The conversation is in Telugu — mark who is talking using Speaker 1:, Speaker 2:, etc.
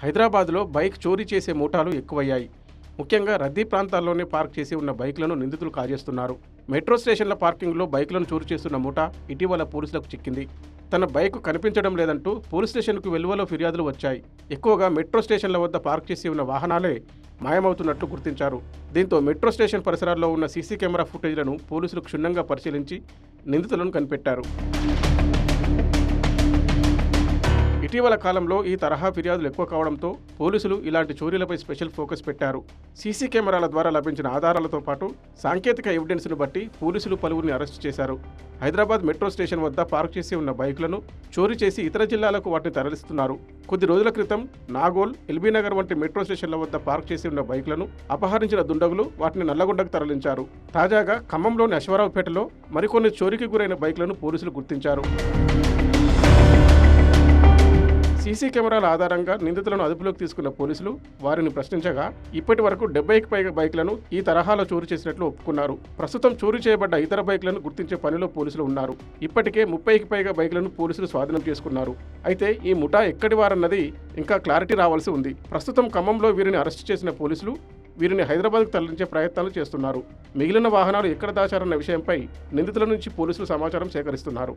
Speaker 1: హైదరాబాద్లో బైక్ చోరీ చేసే మూటాలు ఎక్కువయ్యాయి. ముఖ్యంగా రద్దీ ప్రాంతాల్లోనే పార్క్ చేసి ఉన్న బైక్లను నిందితులు కాజేస్తున్నారు. మెట్రో స్టేషన్ల పార్కింగ్లో బైక్లను చోరీ చేస్తున్న మూట ఇటీవల పోలీసులకు చిక్కింది. తన బైక్ కనిపించడం లేదంటూ పోలీస్ స్టేషన్కు వెలువలో ఫిర్యాదులు వచ్చాయి. ఎక్కువగా మెట్రో స్టేషన్ల వద్ద పార్క్ చేసి ఉన్న వాహనాలే మాయమవుతున్నట్లు గుర్తించారు. దీంతో మెట్రో స్టేషన్ పరిసరాల్లో ఉన్న సీసీ కెమెరా ఫుటేజ్లను పోలీసులు క్షుణ్ణంగా పరిశీలించి నిందితులను కనిపెట్టారు. ఇటీవల కాలంలో ఈ తరహా ఫిర్యాదులు ఎక్కువ కావడంతో పోలీసులు ఇలాంటి చోరీలపై స్పెషల్ ఫోకస్ పెట్టారు. సీసీ కెమెరాల ద్వారా లభించిన ఆధారాలతో పాటు సాంకేతిక ఎవిడెన్స్ను బట్టి పోలీసులు పలువురిని అరెస్టు చేశారు. హైదరాబాద్ మెట్రో స్టేషన్ వద్ద పార్క్ చేసి ఉన్న బైకులను చోరీ చేసి ఇతర జిల్లాలకు వాటిని తరలిస్తున్నారు. కొద్ది రోజుల క్రితం నాగోల్ ఎల్బీనగర్ వంటి మెట్రో స్టేషన్ల వద్ద పార్క్ చేసి ఉన్న బైకులను అపహరించిన దుండగులు వాటిని నల్లగొండకు తరలించారు. తాజాగా ఖమ్మంలోని అశ్వరావుపేటలో మరికొన్ని చోరీకి గురైన బైకులను పోలీసులు గుర్తించారు. సీసీ కెమెరాల ఆధారంగా నిందితులను అదుపులోకి తీసుకున్న పోలీసులు వారిని ప్రశ్నించగా ఇప్పటి వరకు డెబ్బైకి పైగా బైక్లను ఈ తరహాలో చోరీ చేసినట్లు ఒప్పుకున్నారు. ప్రస్తుతం చోరీ చేయబడ్డ ఇతర బైక్లను గుర్తించే పనిలో పోలీసులు ఉన్నారు. ఇప్పటికే ముప్పైకి పైగా బైక్లను పోలీసులు స్వాధీనం చేసుకున్నారు. అయితే ఈ ముఠా ఎక్కడి వారన్నది ఇంకా క్లారిటీ రావాల్సి ఉంది. ప్రస్తుతం ఖమ్మంలో వీరిని అరెస్ట్ చేసిన పోలీసులు వీరిని హైదరాబాద్కు తరలించే ప్రయత్నాలు చేస్తున్నారు. మిగిలిన వాహనాలు ఎక్కడ దాచారన్న విషయంపై నిందితుల నుంచి పోలీసులు సమాచారం సేకరిస్తున్నారు.